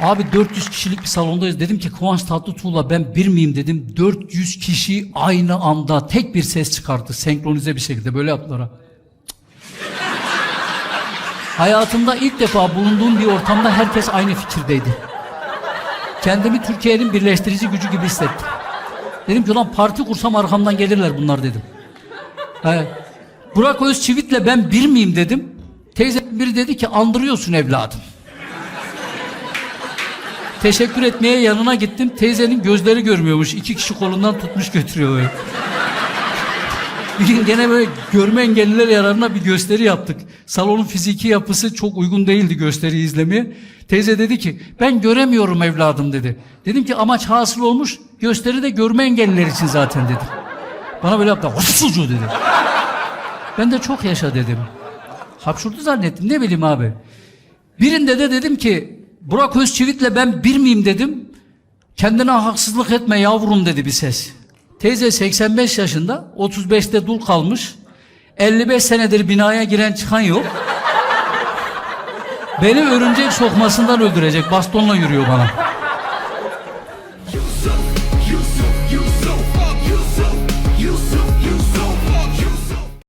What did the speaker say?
Abi 400 kişilik bir salondayız. Dedim ki Kıvanç Tatlıtuğ'la ben bir miyim dedim. 400 kişi aynı anda tek bir ses çıkarttı. Senkronize bir şekilde böyle yaptılar ha. Hayatımda ilk defa bulunduğum bir ortamda herkes aynı fikirdeydi. Kendimi Türkiye'nin birleştirici gücü gibi hissettim. Dedim ki ulan parti kursam arkamdan gelirler bunlar dedim. He. Burak Özçivit'le ben bir miyim dedim. Teyze biri dedi ki andırıyorsun evladım. Teşekkür etmeye yanına gittim. Teyzenin gözleri görmüyormuş. İki kişi kolundan tutmuş götürüyor böyle. Bir gün gene böyle görme engelliler yararına bir gösteri yaptık. Salonun fiziki yapısı çok uygun değildi gösteriyi izlemeye. Teyze dedi ki ben göremiyorum evladım dedi. Dedim ki amaç hasıl olmuş gösteri de görme engelliler için zaten dedi. Bana böyle yaptı. Sucu dedi. Ben de çok yaşa dedim. Hapşurdu zannettim ne bileyim abi. Birinde de dedim ki Burak Özçivit'le ben bir miyim dedim. Kendine haksızlık etme yavrum dedi bir ses. Teyze 85 yaşında, 35'te dul kalmış. 55 senedir binaya giren çıkan yok. Beni örümcek sokmasından öldürecek. Bastonla yürüyor bana.